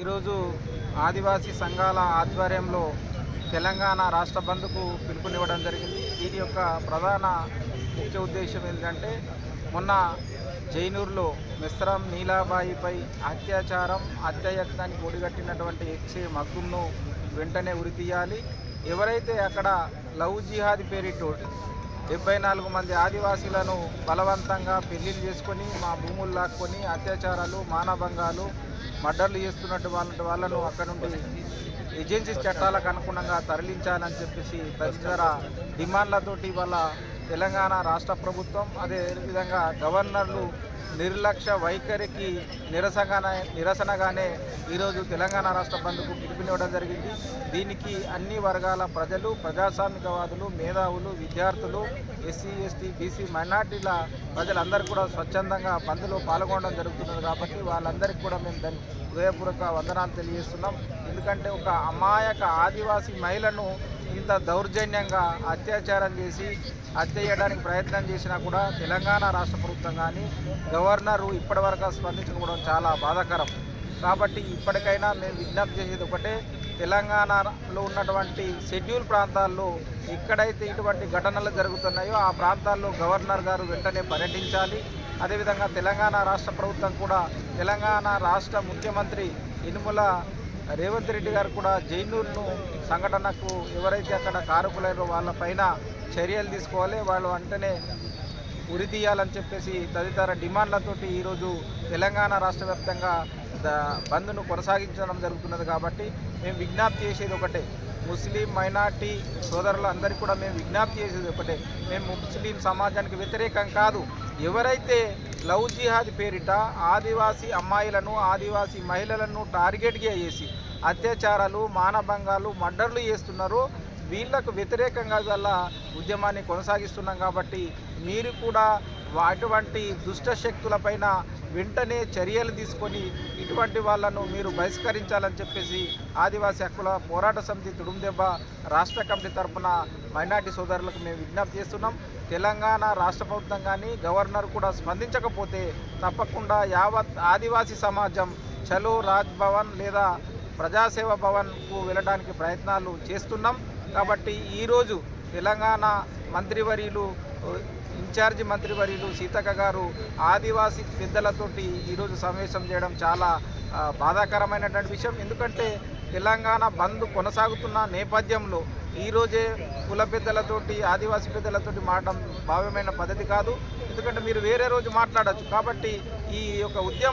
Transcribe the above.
ఈరోజు ఆదివాసీ సంఘాల ఆధ్వర్యంలో తెలంగాణ రాష్ట్ర బంద్కు పిలుపునివ్వడం జరిగింది. దీని యొక్క ప్రధాన ముఖ్య ఉద్దేశం ఏంటంటే మొన్న జైనూరులో మిశ్రం నీలాబాయిపై అత్యాచారం హత్యాయత్నానికి ఒడిగట్టినటువంటి ఎక్సే మగ్గుమ్ను వెంటనే ఉరితీయాలి ఎవరైతే అక్కడ లవ్ జిహాద్ పేరిటో డెబ్బై నాలుగు మంది ఆదివాసీలను బలవంతంగా పెళ్ళిళ్ళు చేసుకొని మా భూములు లాక్కొని అత్యాచారాలు మానభంగాలు మర్డర్లు చేస్తున్నట్టు వాళ్ళ వాళ్ళను అక్కడ నుండి ఏజెన్సీ చట్టాలకు అనుగుణంగా తరలించాలని చెప్పేసి తదితర డిమాండ్లతోటి వాళ్ళ తెలంగాణ రాష్ట్ర ప్రభుత్వం అదేవిధంగా గవర్నర్లు నిర్లక్ష్య వైఖరికి నిరసనగానే నిరసనగానే ఈరోజు తెలంగాణ రాష్ట్ర బంద్కు పిలుపునివ్వడం జరిగింది. దీనికి అన్ని వర్గాల ప్రజలు ప్రజాస్వామికవాదులు మేధావులు విద్యార్థులు ఎస్సీ ఎస్టీ బీసీ మైనార్టీల ప్రజలందరూ కూడా స్వచ్ఛందంగా బంద్లో పాల్గొనడం జరుగుతున్నది కాబట్టి వాళ్ళందరికీ కూడా మేము దాన్ని హృదయపూర్వక వందనాలు తెలియజేస్తున్నాం. ఎందుకంటే ఒక అమాయక ఆదివాసీ మహిళను దౌర్జన్యంగా అత్యాచారం చేసి హత్య చేయడానికి ప్రయత్నం చేసినా కూడా తెలంగాణ రాష్ట్ర ప్రభుత్వం కానీ గవర్నరు ఇప్పటివరకు స్పందించకపోవడం చాలా బాధాకరం. కాబట్టి ఇప్పటికైనా మేము విజ్ఞప్తి చేసేది ఒకటే తెలంగాణలో ఉన్నటువంటి షెడ్యూల్ ప్రాంతాల్లో ఎక్కడైతే ఇటువంటి ఘటనలు జరుగుతున్నాయో ఆ ప్రాంతాల్లో గవర్నర్ గారు వెంటనే పర్యటించాలి. అదేవిధంగా తెలంగాణ రాష్ట్ర ప్రభుత్వం కూడా తెలంగాణ రాష్ట్ర ముఖ్యమంత్రి ఇనుముల రేవంత్ రెడ్డి గారు కూడా జైనూరును సంఘటనకు ఎవరైతే అక్కడ కారకులైనో వాళ్ళపైన చర్యలు తీసుకోవాలి వాళ్ళు వెంటనే ఉరి తీయాలని చెప్పేసి తదితర డిమాండ్లతోటి ఈరోజు తెలంగాణ రాష్ట్ర వ్యాప్తంగా బంద్ను కొనసాగించడం జరుగుతున్నది కాబట్టి మేము విజ్ఞప్తి చేసేది ఒకటే. ముస్లిం మైనార్టీ సోదరులందరికీ కూడా మేము విజ్ఞప్తి చేసేది ఒకటే. మేము ముస్లిం సమాజానికి వ్యతిరేకం కాదు. ఎవరైతే లవ్ జిహాద్ పేరిట ఆదివాసీ అమ్మాయిలను ఆదివాసీ మహిళలను టార్గెట్గా చేసి అత్యాచారాలు మానభంగాలు మర్డర్లు చేస్తున్నారో వీళ్ళకు వ్యతిరేకంగా వల్ల ఉద్యమాన్ని కొనసాగిస్తున్నాం కాబట్టి మీరు కూడా అటువంటి దుష్ట శక్తులపైన వెంటనే చర్యలు తీసుకొని ఇటువంటి వాళ్ళను మీరు బహిష్కరించాలని చెప్పేసి ఆదివాసీ హక్కుల పోరాట సమితి తుడుందెబ్బ రాష్ట్ర కమిటీ తరపున మైనార్టీ సోదరులకు మేము విజ్ఞప్తి చేస్తున్నాం. తెలంగాణ రాష్ట్ర ప్రభుత్వం కానీ గవర్నర్ కూడా స్పందించకపోతే తప్పకుండా యావత్ ఆదివాసీ సమాజం చలో రాజ్ భవన్ లేదా ప్రజాసేవ భవన్కు వెళ్ళడానికి ప్రయత్నాలు చేస్తున్నాం. కాబట్టి ఈరోజు తెలంగాణ మంత్రివర్యులు ఇన్ఛార్జి మంత్రివర్యులు సీతక్క గారు ఆదివాసీ పెద్దలతోటి ఈరోజు సమావేశం చేయడం చాలా బాధాకరమైనటువంటి విషయం. ఎందుకంటే తెలంగాణ బంద్ కొనసాగుతున్న నేపథ్యంలో ఈరోజే కుల పెద్దలతోటి ఆదివాసీ పెద్దలతోటి మాట్లాడడం భావ్యమైన పద్ధతి కాదు. ఎందుకంటే మీరు వేరే రోజు మాట్లాడచ్చు. కాబట్టి ఈ యొక్క ఉద్యమం